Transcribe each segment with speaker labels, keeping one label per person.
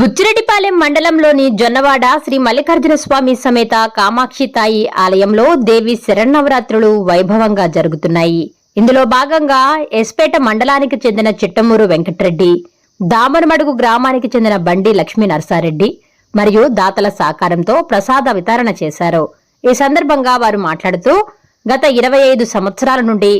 Speaker 1: బుచ్చిరెడ్డిపాలెం మండలంలోని జొన్నవాడ శ్రీ మల్లికార్జున స్వామి సమేత కామాక్షి తాయి ఆలయంలో దేవి శరన్నవరాత్రులు వైభవంగా జరుగుతున్నాయి. ఇందులో భాగంగా ఎస్పేట మండలానికి చెందిన చిట్టమూరు వెంకటరెడ్డి దామనమడుగు గ్రామానికి చెందిన బండి లక్ష్మీ నరసారెడ్డి మరియు దాతల సహకారంతో ప్రసాద వితరణ చేశారు. ఈ సందర్భంగా వారు మాట్లాడుతూ గత ఇరవై ఐదు సంవత్సరాల నుండి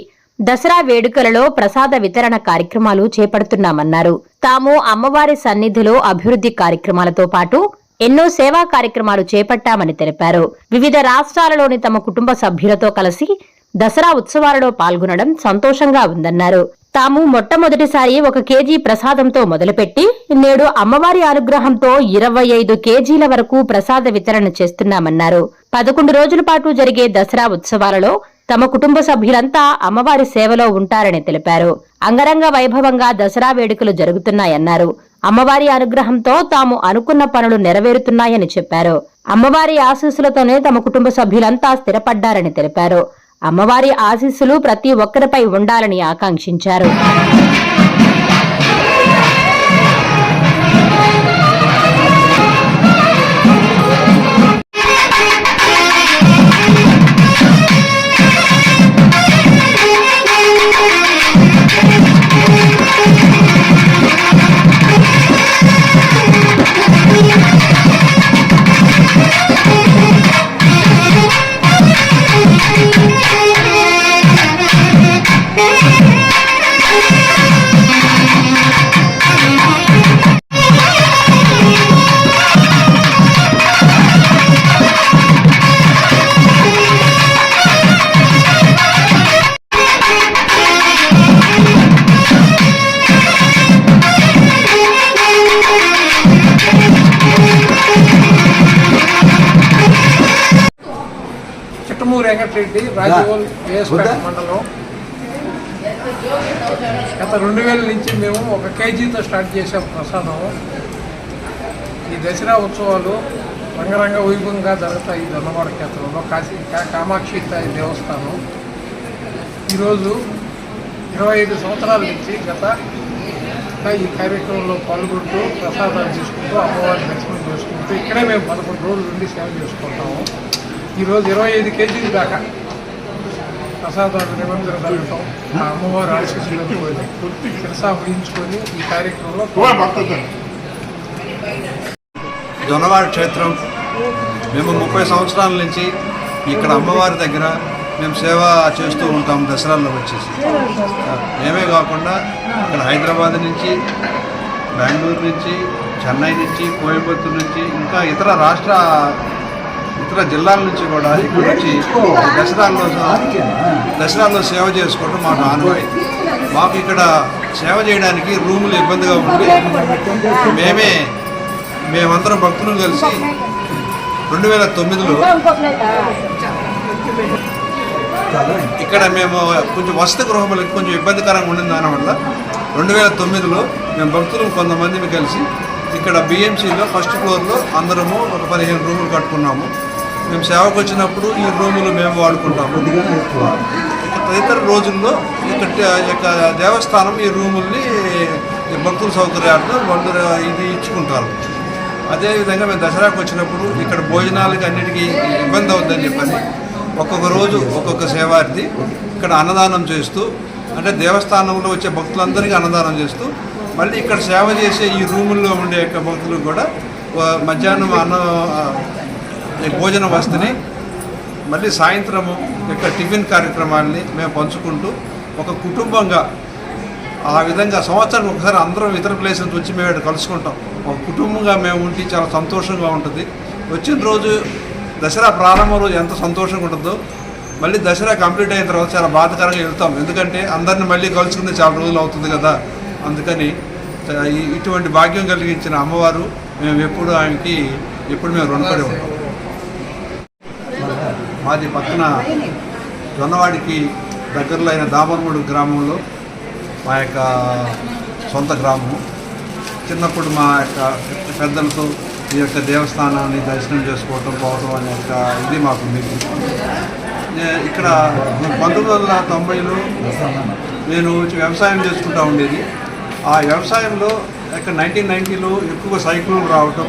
Speaker 1: దసరా వేడుకలలో ప్రసాద వితరణ కార్యక్రమాలు చేపడుతున్నామన్నారు. తాము అమ్మవారి సన్నిధిలో అభివృద్ధి కార్యక్రమాలతో పాటు ఎన్నో సేవా కార్యక్రమాలు చేపట్టామని తెలిపారు. వివిధ రాష్ట్రాలలోని తమ కుటుంబ సభ్యులతో కలిసి దసరా ఉత్సవాలలో పాల్గొనడం సంతోషంగా ఉందన్నారు. తాము మొట్టమొదటిసారి ఒక కేజీ ప్రసాదంతో మొదలుపెట్టి నేడు అమ్మవారి అనుగ్రహంతో ఇరవై ఐదు కేజీల వరకు ప్రసాద వితరణ చేస్తున్నామన్నారు. పదకొండు రోజుల పాటు జరిగే దసరా ఉత్సవాలలో తమ కుటుంబ సభ్యులంతా అమ్మవారి సేవలో ఉంటారని తెలిపారు. అంగరంగ వైభవంగా దసరా వేడుకలు జరుగుతున్నాయన్నారు. అమ్మవారి అనుగ్రహంతో తాము అనుకున్న పనులు నెరవేరుతున్నాయని చెప్పారు. అమ్మవారి ఆశీస్సులతోనే తమ కుటుంబ సభ్యులంతా స్థిరపడ్డారని తెలిపారు. అమ్మవారి ఆశీస్సులు ప్రతి ఒక్కరిపై ఉండాలని ఆకాంక్షించారు.
Speaker 2: వెంకటరెడ్డి రాజగోల్ మండలం. గత రెండు వేల నుంచి మేము ఒక కేజీతో స్టార్ట్ చేసాం ప్రసాదం. ఈ దసరా ఉత్సవాలు రంగరంగ వైభవంగా జరుగుతాయి దొన్నవాడ క్షేత్రంలో కాశీ కామాక్షి తాయి దేవస్థానం. ఈరోజు ఇరవై ఐదు సంవత్సరాల నుంచి గత ఈ కార్యక్రమంలో పాల్గొంటూ ప్రసాదాలు తీసుకుంటూ అమ్మవారి దర్శనం చేసుకుంటూ ఇక్కడే మేము పదకొండు రోజుల నుండి సేవ చేసుకుంటాము. ఈరోజు ఇరవై ఐదు కేజీలు దాకా ప్రసాదాలు నిబంధన ఆ అమ్మవారి ఆశీస్సులతో శిరసా వహించుకొని ఈ కార్యక్రమంలో
Speaker 3: జొన్నవాడ క్షేత్రం. మేము ముప్పై సంవత్సరాల నుంచి ఇక్కడ అమ్మవారి దగ్గర మేము సేవ చేస్తూ ఉంటాం దసరాల్లో వచ్చేసి. మేమే కాకుండా ఇక్కడ హైదరాబాద్ నుంచి బెంగళూరు నుంచి చెన్నై నుంచి కోయంబత్తూరు నుంచి ఇంకా ఇతర రాష్ట్ర ఇతర జిల్లాల నుంచి కూడా ఇక్కడ వచ్చి దసరాలో దసరాలో సేవ చేసుకోవడం మాకు ఆనవాయి. మాకు ఇక్కడ సేవ చేయడానికి రూములు ఇబ్బందిగా ఉంది మేమే మేమందరం భక్తులు కలిసి రెండు వేల తొమ్మిదిలో ఇక్కడ మేము కొంచెం వసతి గృహములకు కొంచెం ఇబ్బందికరంగా ఉండింది దానివల్ల రెండు వేల తొమ్మిదిలో మేము భక్తులు కొంతమందిని కలిసి ఇక్కడ బిఎంసీలో ఫస్ట్ ఫ్లోర్లో అందరము ఒక పదిహేను రూములు కట్టుకున్నాము. మేము సేవకు వచ్చినప్పుడు ఈ రూములు మేము వాడుకుంటాము. తదితర రోజుల్లో ఇక్కడ యొక్క దేవస్థానం ఈ రూముల్ని ఈ భక్తుల సౌకర్యార్థం వండు ఇది ఇచ్చుకుంటారు. అదేవిధంగా మేము దసరాకు వచ్చినప్పుడు ఇక్కడ భోజనాలకి అన్నిటికీ ఇబ్బంది అవుతుందని చెప్పని ఒక్కొక్క రోజు ఒక్కొక్క సేవార్థి ఇక్కడ అన్నదానం చేస్తూ అంటే దేవస్థానంలో వచ్చే భక్తులందరికీ అన్నదానం చేస్తూ మళ్ళీ ఇక్కడ సేవ చేసే ఈ రూముల్లో ఉండే యొక్క భక్తులకు కూడా మధ్యాహ్నం అన్న భోజన వస్తుని మళ్ళీ సాయంత్రము యొక్క టిఫిన్ కార్యక్రమాన్ని మేము పంచుకుంటూ ఒక కుటుంబంగా ఆ విధంగా సంవత్సరం ఒకసారి అందరం ఇతర ప్లేస్ నుంచి వచ్చి మేము ఇక్కడ కలుసుకుంటాం. ఒక కుటుంబంగా మేము ఉంటే చాలా సంతోషంగా ఉంటుంది. వచ్చిన రోజు దసరా ప్రారంభం రోజు ఎంత సంతోషంగా ఉంటుందో మళ్ళీ దసరా కంప్లీట్ అయిన తర్వాత చాలా బాధకరంగా వెళ్తాం. ఎందుకంటే అందరిని మళ్ళీ కలుసుకుంది చాలా రోజులు అవుతుంది కదా. అందుకని ఇటువంటి భాగ్యం కలిగించిన అమ్మవారు మేము ఎప్పుడు ఆమెకి ఎప్పుడు మేము రుణపడి ఉంటాం. మాది పక్కన జొన్నవాడికి దగ్గరలో అయిన దామరముడు గ్రామంలో మా యొక్క సొంత గ్రామము చిన్నప్పుడు మా యొక్క పెద్దలతో ఈ యొక్క దేవస్థానాన్ని దర్శనం చేసుకోవటం పోవటం అనే యొక్క ఇది మాకు ఉంది ఇక్కడ పంతొమ్మిది వందల తొంభైలో నేను వ్యవసాయం చేసుకుంటూ ఉండేది. ఆ వ్యవసాయంలో ఇక్కడ నైన్టీన్ నైన్టీలో ఎక్కువ సైక్లోన్ రావటం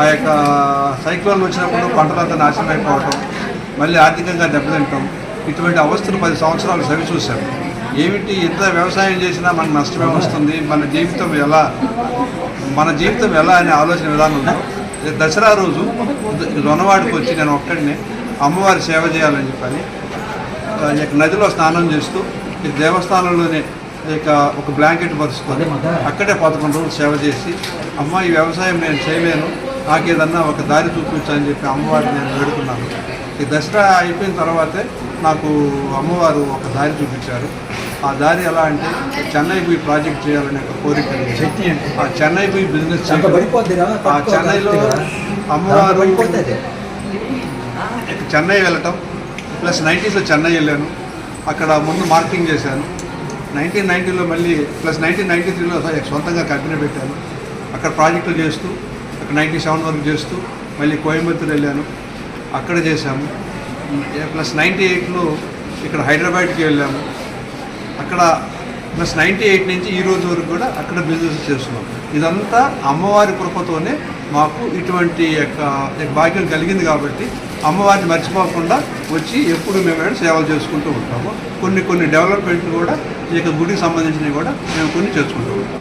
Speaker 3: ఆ యొక్క సైక్లోన్ వచ్చినప్పుడు పంటలంతా నాశనం అయిపోవటం మళ్ళీ ఆర్థికంగా దెబ్బతింటాం. ఇటువంటి అవస్థలు పది సంవత్సరాలు సవి చూశాం. ఏమిటి ఎంత వ్యవసాయం చేసినా మనకు నష్టమే వస్తుంది మన జీవితం ఎలా మన జీవితం ఎలా అనే ఆలోచన విధానం ఉంది. దసరా రోజు దొనవాడికి వచ్చి నేను ఒక్కడినే అమ్మవారి సేవ చేయాలని చెప్పని నదిలో స్నానం చేస్తూ ఈ దేవస్థానంలోనే ఇక ఒక బ్లాంకెట్ పరుచుకొని అక్కడే పదకొండు రోజులు సేవ చేసి అమ్మ ఈ వ్యవసాయం నేను చేయలేను నాకు ఏదన్నా ఒక దారి చూపించని చెప్పి అమ్మవారిని నేను వేడుకున్నాను. ఈ దసరా అయిపోయిన తర్వాతే నాకు అమ్మవారు ఒక దారి చూపించారు. ఆ దారి ఎలా అంటే చెన్నై పోయి ప్రాజెక్ట్ చేయాలనే ఒక కోరిక. ఆ చెన్నై పోయి బిజినెస్ ఆ చెన్నైలో అమ్మవారు చెన్నై వెళ్ళటం. ప్లస్ నైంటీస్లో చెన్నై వెళ్ళాను. అక్కడ ముందు మార్కెటింగ్ చేశాను. నైన్టీన్ నైన్టీలో మళ్ళీ ప్లస్ నైన్టీన్ నైన్టీ త్రీలో సొంతంగా కంపెనీ పెట్టాను. అక్కడ ప్రాజెక్టులు చేస్తూ అక్కడ నైంటీ సెవెన్ వరకు చేస్తూ మళ్ళీ కోయంబత్తూరు వెళ్ళాను. అక్కడ చేశాము. ప్లస్ నైంటీ ఎయిట్లో ఇక్కడ హైదరాబాద్కి వెళ్ళాము. అక్కడ ప్లస్ నైంటీ ఎయిట్ నుంచి ఈ రోజు వరకు కూడా అక్కడ బిజినెస్ చేస్తున్నాం. ఇదంతా అమ్మవారి కృపతోనే మాకు ఇటువంటి యొక్క భాగ్యం కలిగింది కాబట్టి అమ్మవారిని మర్చిపోకుండా వచ్చి ఎప్పుడు మేము సేవలు చేసుకుంటూ ఉంటాము. కొన్ని కొన్ని డెవలప్మెంట్లు కూడా ఈ యొక్క గుడికి సంబంధించినవి కూడా మేము కొన్ని చేసుకుంటూ ఉంటాం.